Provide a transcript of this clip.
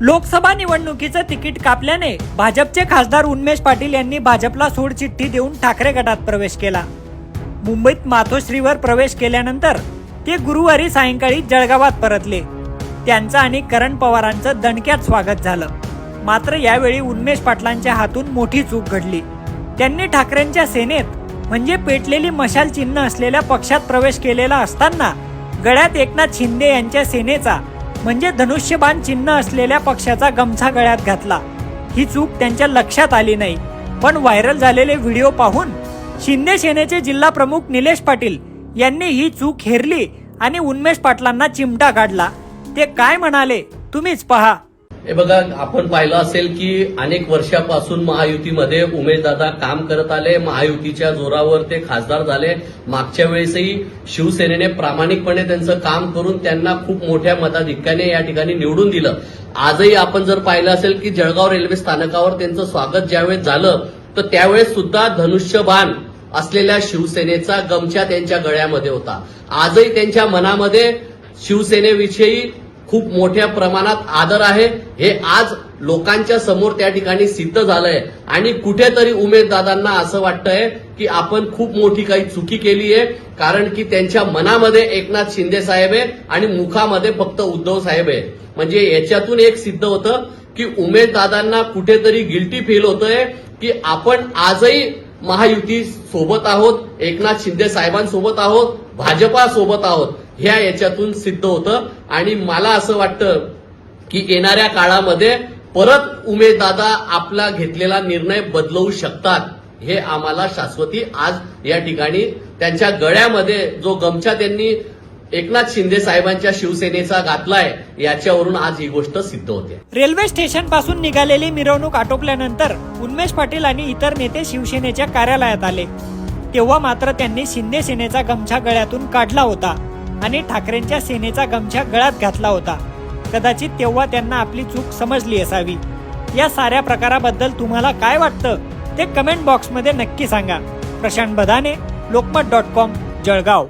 लोकसभा निवडणुकीचं तिकीट कापल्याने भाजपचे खासदार उन्मेष पाटील यांनी भाजपला सोडचिठ्ठी देऊन ठाकरे गटात प्रवेश केला. मुंबईत मातोश्रीवर प्रवेश केल्यानंतर ते गुरुवारी सायंकाळी जळगावात परतले. त्यांचं आणि करण पवारांचं दणक्यात स्वागत झालं. मात्र यावेळी उन्मेष पाटलांच्या हातून मोठी चूक घडली. त्यांनी ठाकरेंच्या सेनेत म्हणजे पेटलेली मशाल चिन्ह असलेल्या पक्षात प्रवेश केलेला असताना गळ्यात एकनाथ शिंदे यांच्या सेनेचा म्हणजे धनुष्यबाण चिन्ह असलेल्या पक्षाचा गमछा गळ्यात घातला. ही चूक त्यांच्या लक्षात आली नाही. पण व्हायरल झालेले व्हिडिओ पाहून शिंदे सेनेचे जिल्हा प्रमुख निलेश पाटील यांनी ही चूक हेरली आणि उन्मेष पाटलांना चिमटा काढला. ते काय म्हणाले तुम्हीच पहा. हे बघा आपण पाहिलं असेल की अनेक वर्षापासून महायुतीमध्ये उमेशदादा काम करत आले महायुतीच्या जोरावर ते खासदार झाले. मागच्या वेळेसही शिवसेनेने प्रामाणिकपणे त्यांचं काम करून त्यांना खूप मोठ्या मताधिक्याने या ठिकाणी निवडून दिलं. आजही आपण जर पाहिलं असेल की जळगाव रेल्वे स्थानकावर त्यांचं स्वागत ज्यावेळेस झालं तर त्यावेळेस सुद्धा धनुष्यबाण असलेल्या शिवसेनेचा गमछा त्यांच्या गळ्यामध्ये होता. आजही त्यांच्या मनामध्ये शिवसेनेविषयी खूप मोठ्या प्रमाणात आदर आहे. हे आज लोकांच्या समोर त्या ठिकाणी सिद्ध झालंय. आणि कुठेतरी उमेददादांना असं वाटतंय की आपण खूप मोठी काही चुकी केली आहे कारण की त्यांच्या मनामध्ये एकनाथ शिंदे साहेब आहे आणि मुखामध्ये फक्त उद्धव साहेब आहे. म्हणजे याच्यातून एक सिद्ध होतं की उमेददादांना कुठेतरी गिल्टी फील होतंय की आपण आजही महायुती सोबत आहोत एकनाथ शिंदे साहेबांसोबत आहोत भाजपा सोबत आहोत. ह्या याच्यातून सिद्ध होतं. आणि मला असं वाटतं की येणाऱ्या काळामध्ये परत उमेददादा आपला घेतलेला निर्णय बदलवू शकतात हे आम्हाला शाश्वती आज या ठिकाणी त्यांच्या गळ्यामध्ये जो गमछा त्यांनी एकनाथ शिंदे साहेबांच्या शिवसेनेचा घातलाय याच्यावरून आज ही गोष्ट सिद्ध होते. रेल्वे स्टेशनपासून निघालेली मिरवणूक आटोपल्यानंतर उन्मेष पाटील आणि इतर नेते शिवसेनेच्या कार्यालयात आले. तेव्हा मात्र त्यांनी शिंदे सेनेचा गमछा गळ्यातून काढला होता. आणि ठाकरेंच्या सेनेचा गमछा गळ्यात घातला होता. कदाचित तेव्हा त्यांना आपली चूक समजली असावी. या साऱ्या प्रकाराबद्दल तुम्हाला काय वाटतं? ते कमेंट बॉक्समध्ये नक्की सांगा. Prashant Badane Lokmat dot com Jalgaon.